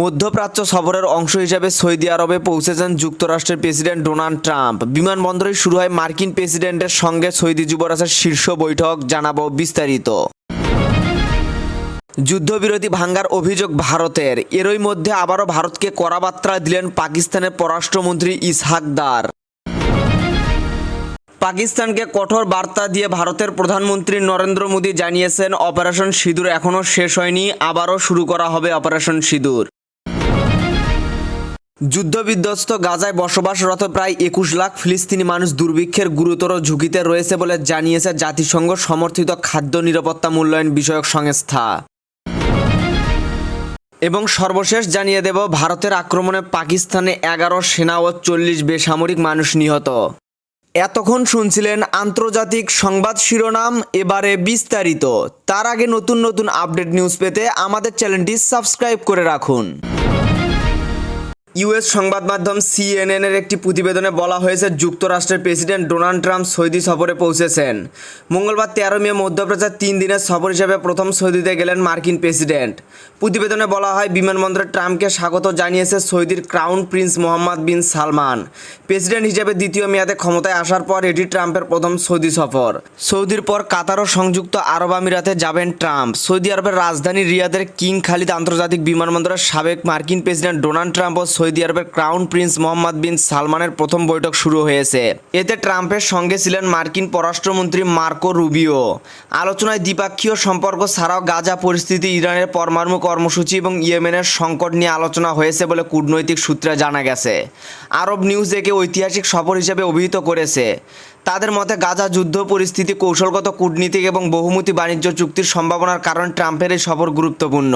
মধ্যপ্রাচ্য সফরের অংশ হিসেবে সৌদি আরবে পৌঁছেছেন যুক্তরাষ্ট্রের প্রেসিডেন্ট ডোনাল্ড ট্রাম্প। বিমানবন্দরে শুরু হয় মার্কিন প্রেসিডেন্টের সঙ্গে সৌদি যুবরাজের শীর্ষ বৈঠক, জানাব বিস্তারিত। যুদ্ধবিরতি ভাঙ্গার অভিযোগ ভারতের। এরই মধ্যে আবারও ভারতকে কড়া বার্তা দিলেন পাকিস্তানের পররাষ্ট্রমন্ত্রী ইসহাকদার পাকিস্তানকে কঠোর বার্তা দিয়ে ভারতের প্রধানমন্ত্রী নরেন্দ্র মোদী জানিয়েছেন, অপারেশন সিঁদুর এখনও শেষ হয়নি, আবারও শুরু করা হবে অপারেশন সিঁদুর। যুদ্ধবিধ্বস্ত গাজায় বসবাসরত প্রায় একুশ লাখ ফিলিস্তিনি মানুষ দুর্ভিক্ষের গুরুতর ঝুঁকিতে রয়েছে বলে জানিয়েছে জাতিসংঘ সমর্থিত খাদ্য নিরাপত্তা মূল্যায়ন বিষয়ক সংস্থা। এবং সর্বশেষ জানিয়ে দেব, ভারতের আক্রমণে পাকিস্তানে এগারো সেনা ও চল্লিশ বেসামরিক মানুষ নিহত। এতক্ষণ শুনছিলেন আন্তর্জাতিক সংবাদ শিরোনাম, এবারে বিস্তারিত। তার আগে নতুন নতুন আপডেট নিউজ পেতে আমাদের চ্যানেলটি সাবস্ক্রাইব করে রাখুন। ইউএস সংবাদ মাধ্যম সিএনএন এর একটি প্রতিবেদনে বলা হয়েছে, যুক্তরাষ্ট্রের প্রেসিডেন্ট ডোনাল্ড ট্রাম্প সৌদি সফরে পৌঁছেছেন। মঙ্গলবার তেরো মে মধ্যপ্রাচ্যের তিন দিনের সফর হিসেবে প্রথম সৌদিতে গেলেন মার্কিন প্রেসিডেন্ট। প্রতিবেদনে বলা হয়, বিমানবন্দরে ট্রাম্পকে স্বাগত জানিয়েছে সৌদির crown prince Mohammed bin Salman. President হিসেবে দ্বিতীয় মেয়াদে ক্ষমতায় আসার পর এটি ট্রাম্পের প্রথম সৌদি সফর। সৌদির পর কাতার ও সংযুক্ত আরব আমিরাতে যাবেন ট্রাম্প। সৌদি আরবের রাজধানী রিয়াদের কিং খালিদ আন্তর্জাতিক বিমানবন্দরের সাবেক মার্কিন প্রেসিডেন্ট ডোনাল্ড ট্রাম্প ও সৌদি আরবের ক্রাউন প্রিন্স মোহাম্মদ বিন সালমানের প্রথম বৈঠক শুরু হয়েছে। এতে ট্রাম্পের সঙ্গে ছিলেন মার্কিন পররাষ্ট্রমন্ত্রী মার্কো রুবিও। আলোচনায় দ্বিপাক্ষীয় সম্পর্ক ছাড়াও গাজা পরিস্থিতি, ইরানের পরমাণু কর্মসূচি এবং ইয়েমেনের সংকট নিয়ে আলোচনা হয়েছে বলে কূটনৈতিক সূত্রে জানা গেছে। আরব নিউজ একে ঐতিহাসিক সফর হিসেবে অভিহিত করেছে। তাদের মতে, গাজা যুদ্ধ পরিস্থিতি, কৌশলগত কূটনীতিক এবং বহুমুখী বাণিজ্য চুক্তির সম্ভাবনার কারণ ট্রাম্পের এই সফর গুরুত্বপূর্ণ।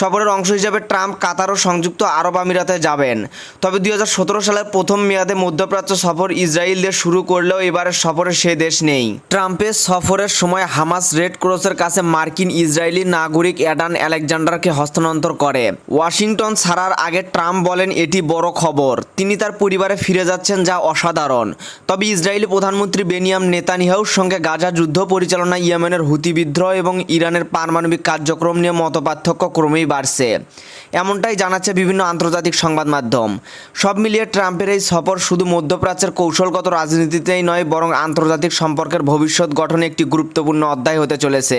সফরের অংশ হিসেবে ট্রাম্প কাতার ও সংযুক্ত আরব আমিরাতে যাবেন। তবে দুই হাজার সতেরো সালের প্রথম মেয়াদে মধ্যপ্রাচ্য সফর ইসরায়েল দিয়ে শুরু করলেও এবারের সফরে সে দেশ নেই। ট্রাম্পের সফরের সময় হামাস রেড ক্রসের কাছে মার্কিন ইসরায়েলি নাগরিক অ্যাডান আলেকজান্ডারকে হস্তান্তর করে। ওয়াশিংটন ছাড়ার আগে ট্রাম্প বলেন, এটি বড় খবর। তিনি তার পরিবারে ফিরে যাচ্ছেন যা অসাধারণ। তবে ইসরায়েলি প্রধানমন্ত্রী বেনিয়াম নেতানিয়াহুর সঙ্গে গাজা যুদ্ধ পরিচালনা ইয়েমেনের হুতি বিদ্রোহ এবং ইরানের পারমাণবিক কার্যক্রম নিয়ে মতপার্থক্য ক্রমেই বাড়ছে। এমনটাই জানাচ্ছে বিভিন্ন আন্তর্জাতিক সংবাদ মাধ্যম। সব মিলিয়ে ট্রাম্পের এই সফর শুধু মধ্যপ্রাচ্যের কৌশলগত রাজনীতিতেই নয়, বরং আন্তর্জাতিক সম্পর্কের ভবিষ্যৎ গঠনে একটি গুরুত্বপূর্ণ অধ্যায় হতে চলেছে।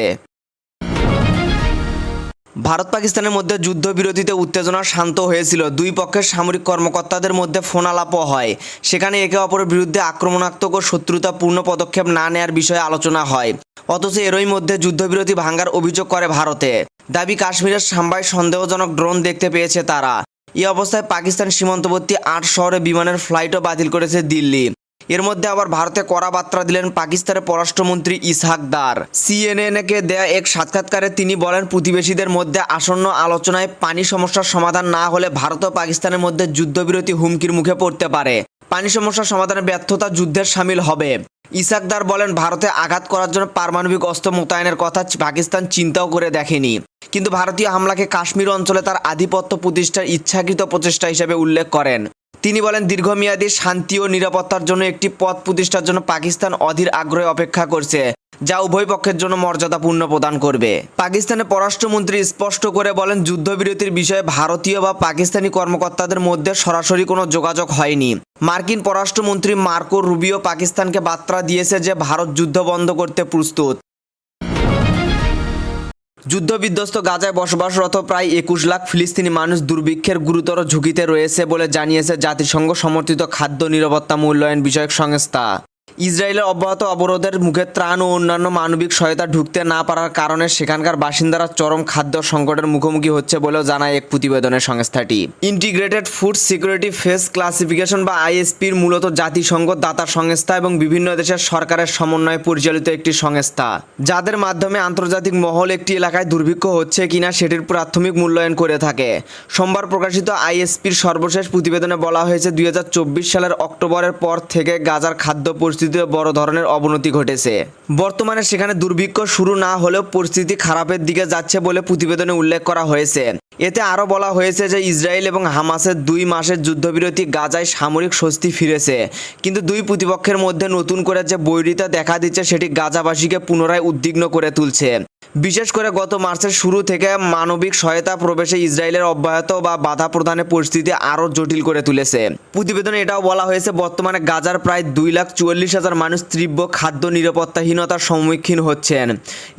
ভারত পাকিস্তানের মধ্যে যুদ্ধবিরতিতে উত্তেজনা শান্ত হয়েছিল। দুই পক্ষের সামরিক কর্মকর্তাদের মধ্যে ফোনালাপও হয়। সেখানে একে অপরের বিরুদ্ধে আক্রমণাত্মক ও শত্রুতাপূর্ণ পদক্ষেপ না নেয়ার বিষয়ে আলোচনা হয়। অথচ এরই মধ্যে যুদ্ধবিরতি ভাঙ্গার অভিযোগ করে ভারতে। দাবি, কাশ্মীরের সাম্বায় সন্দেহজনক ড্রোন দেখতে পেয়েছে তারা। এই অবস্থায় পাকিস্তান সীমান্তবর্তী আট শহরে বিমানের ফ্লাইটও বাতিল করেছে দিল্লি। এর মধ্যে আবার ভারতে কড়া বার্তা দিলেন পাকিস্তানের পররাষ্ট্রমন্ত্রী ইসহাক দার। সিএনএনকে দেয়া এক সাক্ষাৎকারে তিনি বলেন, প্রতিবেশীদের মধ্যে আসন্ন আলোচনায় পানি সমস্যার সমাধান না হলে ভারত ও পাকিস্তানের মধ্যে যুদ্ধবিরতি হুমকির মুখে পড়তে পারে। পানি সমস্যার সমাধানে ব্যর্থতা যুদ্ধের সামিল হবে। ইসাকদার বলেন, ভারতে আঘাত করার জন্য পারমাণবিক অস্ত্র মোতায়েনের কথা পাকিস্তান চিন্তাও করে দেখেনি। কিন্তু ভারতীয় হামলাকে কাশ্মীর অঞ্চলে তার আধিপত্য প্রতিষ্ঠার ইচ্ছাকৃত প্রচেষ্টা হিসেবে উল্লেখ করেন। তিনি বলেন, দীর্ঘমেয়াদী শান্তি ও নিরাপত্তার জন্য একটি পথ প্রতিষ্ঠার জন্য পাকিস্তান অধীর আগ্রহে অপেক্ষা করছে, যা উভয় পক্ষের জন্য মর্যাদাপূর্ণ প্রদান করবে। পাকিস্তানের পররাষ্ট্রমন্ত্রী স্পষ্ট করে বলেন, যুদ্ধবিরতির বিষয়ে ভারতীয় বা পাকিস্তানি কর্মকর্তাদের মধ্যে সরাসরি কোনো যোগাযোগ হয়নি। মার্কিন পররাষ্ট্রমন্ত্রী মার্কো রুবিও পাকিস্তানকে বার্তা দিয়েছে যে, ভারত যুদ্ধ বন্ধ করতে প্রস্তুত। যুদ্ধবিধ্বস্ত গাজায় বসবাসরত প্রায় একুশ লাখ ফিলিস্তিনি মানুষ দুর্ভিক্ষের গুরুতর ঝুঁকিতে রয়েছে বলে জানিয়েছে জাতিসংঘ সমর্থিত খাদ্য নিরাপত্তা মূল্যায়ন বিষয়ক সংস্থা। ইসরায়েলের অব্যাহত অবরোধের মুখে ত্রাণ ও অন্যান্য মানবিক সহায়তা ঢুকতে না পারার কারণে সেখানকার বাসিন্দারা চরম খাদ্য সংকটের মুখোমুখি হচ্ছে বলেও জানায় এক প্রতিবেদনের সংস্থাটি। Integrated food security phase classification বা আইএসপির মূলত জাতিসংঘ, দাতা সংস্থা এবং বিভিন্ন দেশের সরকারের সমন্বয়ে পরিচালিত একটি সংস্থা, যাদের মাধ্যমে আন্তর্জাতিক মহল একটি এলাকায় দুর্ভিক্ষ হচ্ছে কিনা সেটির প্রাথমিক মূল্যায়ন করে থাকে। সোমবার প্রকাশিত আইএসপির সর্বশেষ প্রতিবেদনে বলা হয়েছে, দুই হাজার চব্বিশ সালের অক্টোবরের পর থেকে গাজার খাদ্য পরিস্থিতিতে বড় ধরনের অবনতি ঘটেছে। বর্তমানে সেখানে দুর্ভিক্ষ শুরু না হলেও পরিস্থিতি খারাপের দিকে যাচ্ছে বলে প্রতিবেদনে উল্লেখ করা হয়েছে। এতে আরও বলা হয়েছে যে ইসরায়েল এবং হামাসের দুই মাসের যুদ্ধবিরতি গাজায় সামরিক স্বস্তি ফিরেছে। কিন্তু দুই প্রতিপক্ষের মধ্যে নতুন করে যে বৈরিতা দেখা দিচ্ছে, সেটি গাজাবাসীকে পুনরায় উদ্বিগ্ন করে তুলছে। বিশেষ করে গত মার্চের শুরু থেকে মানবিক সহায়তা প্রবেশে ইসরায়েলের অব্যাহত বা বাধা প্রদানের পরিস্থিতি আরও জটিল করে তুলেছে। প্রতিবেদনে এটাও বলা হয়েছে, বর্তমানে গাজার প্রায় দুই লাখ চুয়াল্লিশ হাজার মানুষ তীব্র খাদ্য নিরাপত্তাহীনতার সম্মুখীন হচ্ছেন।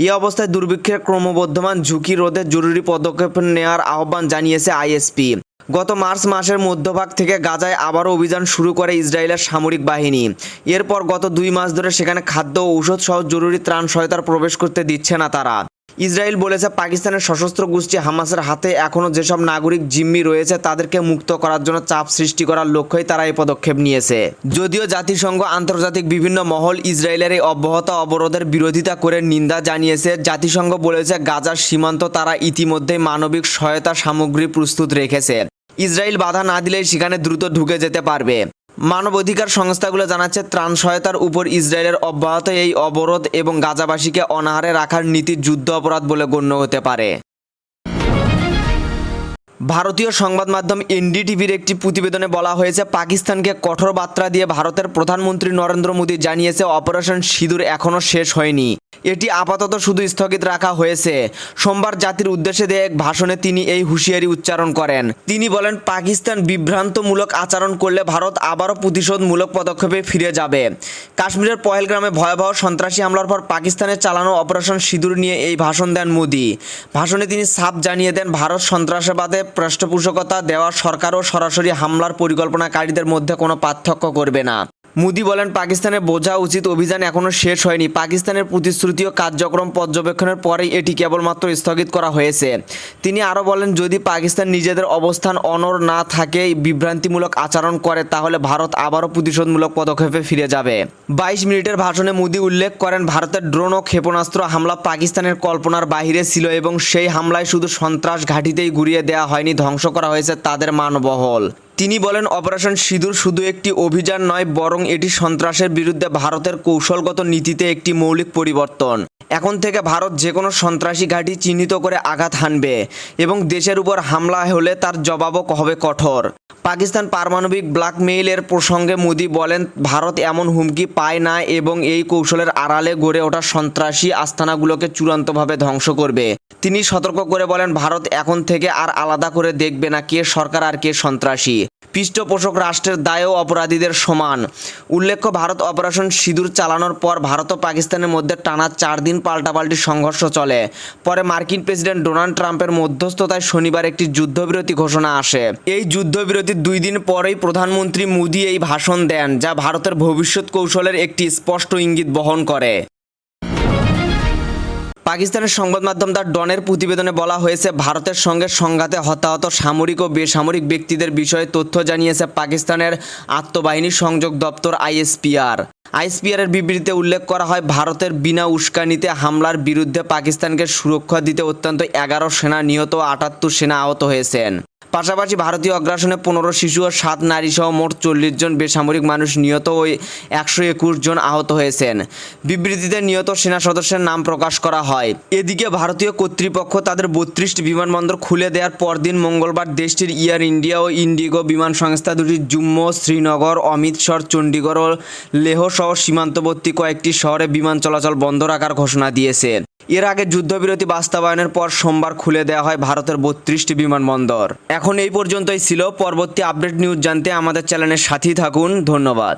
এই অবস্থায় দুর্ভিক্ষের ক্রমবর্ধমান ঝুঁকি রোধে জরুরি পদক্ষেপ নেওয়ার আহ্বান জানিয়েছে আইএসপি। গত মার্চ মাসের মধ্যভাগ থেকে গাজায় আবারও অভিযান শুরু করে ইসরায়েলের সামরিক বাহিনী। এরপর গত দুই মাস ধরে সেখানে খাদ্য ঔষধ সহ জরুরি ত্রাণ সহায়তার প্রবেশ করতে দিচ্ছে না তারা। ইসরায়েল বলেছে পাকিস্তানের সশস্ত্র গোষ্ঠী হামাসের হাতে এখনও যেসব নাগরিক জিম্মি রয়েছে তাদেরকে মুক্ত করার জন্য চাপ সৃষ্টি করার লক্ষ্যেই তারা এই পদক্ষেপ নিয়েছে। যদিও জাতিসংঘ আন্তর্জাতিক বিভিন্ন মহল ইসরায়েলের এই অব্যাহত অবরোধের বিরোধিতা করে নিন্দা জানিয়েছে, জাতিসংঘ বলেছে গাজার সীমান্ত তারা ইতিমধ্যেই মানবিক সহায়তা সামগ্রী প্রস্তুত রেখেছে। ইসরায়েল বাধা না দিলেই সেখানে দ্রুত ঢুকে যেতে পারবে। মানবাধিকার সংস্থাগুলো জানাচ্ছে, ত্রাণ সহায়তার উপর ইসরায়েলের অব্যাহত এই অবরোধ এবং গাজাবাসীকে অনাহারে রাখার নীতি যুদ্ধ অপরাধ বলে গণ্য হতে পারে। ভারতীয় সংবাদ মাধ্যম এনডিটিভির একটি প্রতিবেদনে বলা হয়েছে, পাকিস্তানকে কঠোর বার্তা দিয়ে ভারতের প্রধানমন্ত্রী নরেন্দ্র মোদী জানিয়েছে, অপারেশন সিঁদুর এখনও শেষ হয়নি। এটি আপাতত শুধু স্থগিত রাখা হয়েছে। সোমবার জাতির উদ্দেশ্যে দেয়া এক ভাষণে তিনি এই হুঁশিয়ারি উচ্চারণ করেন। তিনি বলেন, পাকিস্তান বিভ্রান্তমূলক আচরণ করলে ভারত আবারও প্রতিশোধমূলক পদক্ষেপে ফিরে যাবে। কাশ্মীরের পহেলগ্রামে ভয়াবহ সন্ত্রাসী হামলার পর পাকিস্তানের চালানো অপারেশন সিঁদুর নিয়ে এই ভাষণ দেন মোদী। ভাষণে তিনি সাফ জানিয়ে দেন, ভারত সন্ত্রাসবাদে পৃষ্ঠপোষকতা দেওয়া সরকারও সরাসরি হামলার পরিকল্পনাকারীদের মধ্যে কোনো পার্থক্য করবে না। মোদি বলেন পাকিস্তানের বোঝা উচিত অভিযান এখনও শেষ হয়নি। পাকিস্তানের প্রতিশ্রুতি ও কার্যক্রম পর্যবেক্ষণের পরেই এটি কেবলমাত্র স্থগিত করা হয়েছে। তিনি আরও বলেন, যদি পাকিস্তান নিজেদের অবস্থান অনর না থাকে, বিভ্রান্তিমূলক আচরণ করে, তাহলে ভারত আবারও প্রতিশোধমূলক পদক্ষেপে ফিরে যাবে। বাইশ মিনিটের ভাষণে মোদি উল্লেখ করেন, ভারতের ড্রোন ও ক্ষেপণাস্ত্র হামলা পাকিস্তানের কল্পনার বাইরে ছিল এবং সেই হামলায় শুধু সন্ত্রাস ঘাঁটিতেই ঘুরিয়ে দেওয়া হয়নি, ধ্বংস করা হয়েছে তাদের মানবহল। তিনি বলেন, অপারেশন সিঁদুর শুধু একটি অভিযান নয়, বরং এটি সন্ত্রাসের বিরুদ্ধে ভারতের কৌশলগত নীতিতে একটি মৌলিক পরিবর্তন। এখন থেকে ভারত যে কোনো সন্ত্রাসী ঘাঁটি চিহ্নিত করে আঘাত হানবে এবং দেশের উপর হামলা হলে তার জবাবও হবে কঠোর। পাকিস্তান পারমাণবিক ব্ল্যাকমেইলের প্রসঙ্গে মোদি বলেন, ভারত এমন হুমকি পায় না এবং এই কৌশলের আড়ালে গড়ে ওঠা সন্ত্রাসী আস্থানাগুলোকে চূড়ান্তভাবে ধ্বংস করবে। তিনি সতর্ক করে বলেন, ভারত এখন থেকে আর আলাদা করে দেখবে না কে সরকার আর কে সন্ত্রাসী। পৃষ্ঠপোষক রাষ্ট্রের দায়ও অপরাধীদের সমান। উল্লেখ্য, ভারত অপারেশন সিঁদুর চালানোর পর ভারত ও পাকিস্তানের মধ্যে টানা চার দিন পাল্টাপাল্টি সংঘর্ষ চলে। পরে মার্কিন প্রেসিডেন্ট ডোনাল্ড ট্রাম্পের মধ্যস্থতায় শনিবার একটি যুদ্ধবিরতি ঘোষণা আসে। এই যুদ্ধবিরতির দুই দিন পরেই প্রধানমন্ত্রী মোদী এই ভাষণ দেন, যা ভারতের ভবিষ্যৎ কৌশলের একটি স্পষ্ট ইঙ্গিত বহন করে। পাকিস্তানের সংবাদ মাধ্যম দ্য ডনের প্রতিবেদনে বলা হয়েছে, ভারতের সঙ্গে সংঘাতে হতাহত সামরিক ও বেসামরিক ব্যক্তিদের বিষয়ে তথ্য জানিয়েছে পাকিস্তানের আত্মবাহিনী সংযোগ দপ্তর আইএসপিআর। আইএসপিআর এর বিবৃতিতে উল্লেখ করা হয়, ভারতের বিনা উস্কানিতে হামলার বিরুদ্ধে পাকিস্তানকে সুরক্ষা দিতে অত্যন্ত এগারো সেনা নিহত ও আটাত্তর সেনা আহত হয়েছেন। পাশাপাশি ভারতীয় অগ্রাসনে পনেরো শিশু ও সাত নারী সহ মোট চল্লিশ জন বেসামরিক মানুষ নিহত ও একশো একুশ জন আহত হয়েছেন। বিবৃতিতে নিহত সেনা সদস্যের নাম প্রকাশ করা হয়। এদিকে ভারতীয় কর্তৃপক্ষ তাদের বত্রিশটি বিমানবন্দর খুলে দেওয়ার পরদিন মঙ্গলবার দেশটির এয়ার ইন্ডিয়া ও ইন্ডিগো বিমান সংস্থা দুটি জুম্মু, শ্রীনগর, অমৃতসর, চণ্ডীগড় ও লেহ সহ সীমান্তবর্তী কয়েকটি শহরে বিমান চলাচল বন্ধ রাখার ঘোষণা দিয়েছে। এর আগে যুদ্ধবিরতি বাস্তবায়নের পর সোমবার খুলে দেওয়া হয় ভারতের বত্রিশটি বিমানবন্দর। এখন এই পর্যন্তই ছিল। পরবর্তী আপডেট নিউজ জানতে আমাদের চ্যানেলের সাথেই থাকুন। ধন্যবাদ।